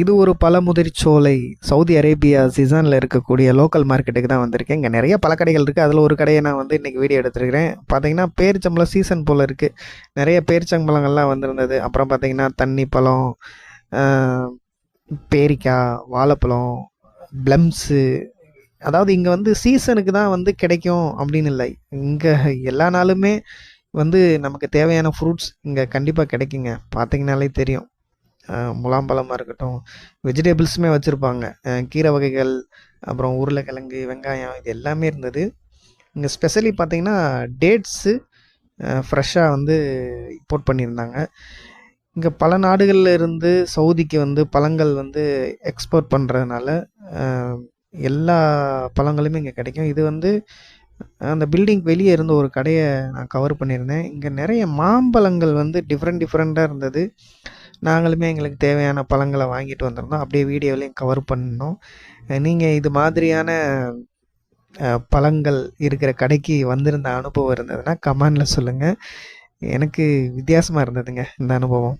இது ஒரு Pazhamudircholai Saudi Arabia சீசனில் இருக்கக்கூடிய லோக்கல் மார்க்கெட்டுக்கு தான் வந்திருக்கேன். இங்கே நிறைய பழக்கடைகள் இருக்குது அதில் ஒரு கடையை நான் வந்து இன்றைக்கி வீடியோ எடுத்துருக்கிறேன். பார்த்தீங்கன்னா பேரிச்சம்பழம் சீசன் போல் இருக்குது நிறைய பேரிச்சம்பழங்கள்லாம் வந்திருந்தது. அப்புறம் பார்த்திங்கன்னா தண்ணி பழம் பேரிக்காய் வாழைப்பழம் ப்ளம்ஸு அதாவது இங்கே வந்து சீசனுக்கு தான் வந்து கிடைக்கும் அப்படின்னு இல்லை. இங்கே எல்லா நாளுமே வந்து நமக்கு தேவையான ஃப்ரூட்ஸ் இங்கே கண்டிப்பாக கிடைக்குங்க. பார்த்திங்கனாலே தெரியும். முலாம்பழமாக இருக்கட்டும் வெஜிடபிள்ஸுமே வச்சுருப்பாங்க. கீரை வகைகள் அப்புறம் உருளைக்கிழங்கு வெங்காயம் இது எல்லாமே இருந்தது. இங்கே ஸ்பெஷலி பார்த்தீங்கன்னா டேட்ஸு ஃப்ரெஷ்ஷாக வந்து இம்போர்ட் பண்ணியிருந்தாங்க. இங்கே பல நாடுகளில் இருந்து சவுதிக்கு வந்து பழங்கள் வந்து எக்ஸ்போர்ட் பண்ணுறதுனால எல்லா பழங்களுமே இங்கே கிடைக்கும். இது வந்து அந்த பில்டிங் வெளியே இருந்த ஒரு கடையை நான் கவர் பண்ணியிருந்தேன். இங்கே நிறைய மாம்பழங்கள் வந்து டிஃப்ரெண்ட் டிஃப்ரெண்ட்டாக இருந்தது. நாங்களுமே எங்களுக்கு தேவையான பழங்களை வாங்கிட்டு வந்திருந்தோம். அப்படியே வீடியோலையும் கவர் பண்ணோம். நீங்கள் இது மாதிரியான பழங்கள் இருக்கிற கடைக்கு வந்திருந்த அனுபவம் இருந்ததுன்னா கமெண்டில் சொல்லுங்கள் எனக்கு வித்தியாசமாக இருந்ததுங்க இந்த அனுபவம்.